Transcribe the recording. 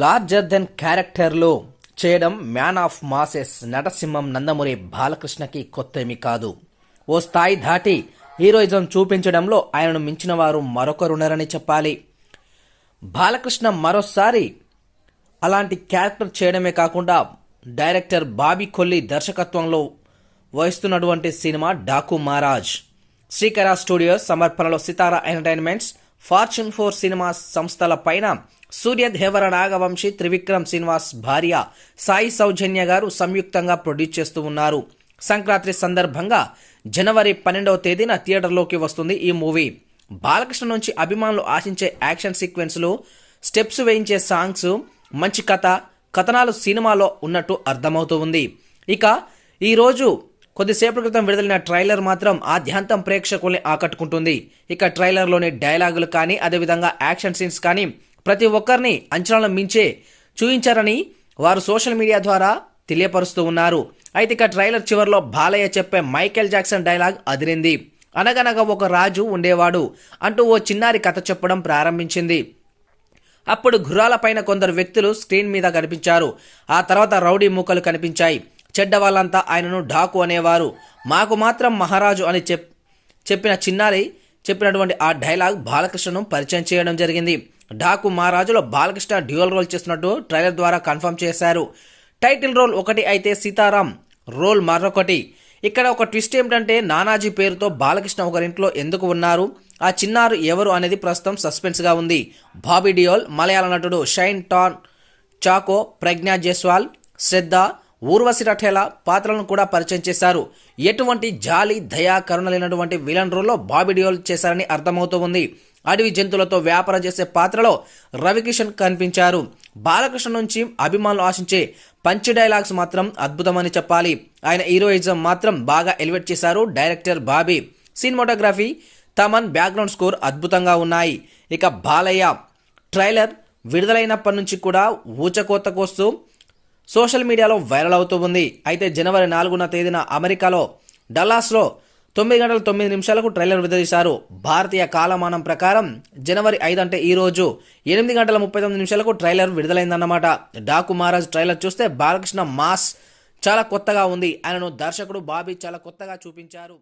Larger than క్యారెక్టర్లో చేయడం man of masses నటసింహం నందమూరి బాలకృష్ణకి కొత్తేమీ కాదు. ఓ స్థాయి దాటి హీరోయిజం చూపించడంలో ఆయనను మించిన వారు మరొకరున్నారని చెప్పాలి. బాలకృష్ణ మరోసారి అలాంటి క్యారెక్టర్ చేయడమే కాకుండా డైరెక్టర్ బాబీ కొల్లి దర్శకత్వంలో వహిస్తున్నటువంటి సినిమా డాకు మహారాజ్. శ్రీకరా స్టూడియోస్ సమర్పణలో Sithara entertainments fortune four cinemas సంస్థల పైన సూర్య దేవర నాగవంశి త్రివిక్రమ్ శ్రీనివాస్ భార్య సాయి సౌజన్య గారు సంయుక్తంగా ప్రొడ్యూస్ చేస్తూ ఉన్నారు. సంక్రాంతి సందర్భంగా జనవరి పన్నెండవ తేదీన థియేటర్లోకి వస్తుంది ఈ మూవీ. బాలకృష్ణ నుంచి అభిమానులు ఆశించే యాక్షన్ సీక్వెన్స్లు స్టెప్స్ వేయించే సాంగ్స్ మంచి కథ కథనాలు సినిమాలో ఉన్నట్టు అర్థమవుతూ ఉంది. ఇక ఈరోజు కొద్దిసేపటి క్రితం విడుదలైన ట్రైలర్ మాత్రం ఆద్యాంతం ప్రేక్షకుల్ని ఆకట్టుకుంటుంది. ఇక ట్రైలర్లోని డైలాగులు కానీ అదేవిధంగా యాక్షన్ సీన్స్ కానీ ప్రతి ఒక్కరిని అంచనాలను మించే చూయించారని వారు సోషల్ మీడియా ద్వారా తెలియపరుస్తూ ఉన్నారు. అయితే ఇక ట్రైలర్ చివరిలో బాలయ్య చెప్పే మైకేల్ జాక్సన్ డైలాగ్ అదిరింది. అనగనగా ఒక రాజు ఉండేవాడు అంటూ ఓ చిన్నారి కథ చెప్పడం ప్రారంభించింది. అప్పుడు గుర్రాలపైన కొందరు వ్యక్తులు స్క్రీన్ మీద కనిపించారు. ఆ తర్వాత రౌడీ మూకలు కనిపించాయి. చెడ్డ వాళ్ళంతా ఆయనను ఢాకు అనేవారు. మాకు మాత్రం మహారాజు అని చెప్ చెప్పిన చిన్నారి చెప్పినటువంటి ఆ డైలాగ్ బాలకృష్ణను పరిచయం చేయడం జరిగింది. ఢాకు మహారాజులో బాలకృష్ణ డ్యూయల్ రోల్ చేస్తున్నట్టు ట్రైలర్ ద్వారా కన్ఫర్మ్ చేశారు. టైటిల్ రోల్ ఒకటి అయితే సీతారాం రోల్ మరొకటి. ఇక్కడ ఒక ట్విస్ట్ ఏమిటంటే నానాజీ పేరుతో బాలకృష్ణ ఒకరింట్లో ఎందుకు ఉన్నారు? ఆ చిన్నారు ఎవరు అనేది ప్రస్తుతం సస్పెన్స్గా ఉంది. బాబీ డియోల్ మలయాళ నటుడు షైన్ టాన్ చాకో ప్రజ్ఞా జైస్వాల్ శ్రద్ధ ఊర్వశి రఠేలా పాత్రలను కూడా పరిచయం చేశారు. ఎటువంటి జాలి దయా కరుణ లేనటువంటి విలన్ రోల్లో బాబీ డియోల్ చేశారని అర్థమవుతూ ఉంది. అడవి జంతువులతో వ్యాపారం చేసే పాత్రలో రవికిషన్ కనిపించారు. బాలకృష్ణ నుంచి అభిమానులు ఆశించే పంచ్ డైలాగ్స్ మాత్రం అద్భుతమని చెప్పాలి. ఆయన హీరోయిజం మాత్రం బాగా ఎలివేట్ చేశారు director Bobby. Cinematography Thaman background score అద్భుతంగా ఉన్నాయి. ఇక బాలయ్య ట్రైలర్ విడుదలైనప్పటి నుంచి కూడా ఊచకోతకొస్తూ సోషల్ మీడియాలో వైరల్ అవుతూ ఉంది. అయితే జనవరి నాలుగున తేదీన అమెరికాలో డల్లాస్లో తొమ్మిది గంటల తొమ్మిది నిమిషాలకు ట్రైలర్ విడుదల భారతీయ కాలమానం ప్రకారం జనవరి ఐదు అంటే ఈ రోజు ఎనిమిది గంటల ముప్పై తొమ్మిది నిమిషాలకు ట్రైలర్ విడుదలైందన్నమాట. డాకు మహారాజ్ ట్రైలర్ చూస్తే బాలకృష్ణ మాస్ చాలా కొత్తగా ఉంది. ఆయనను దర్శకుడు బాబీ చాలా కొత్తగా చూపించారు.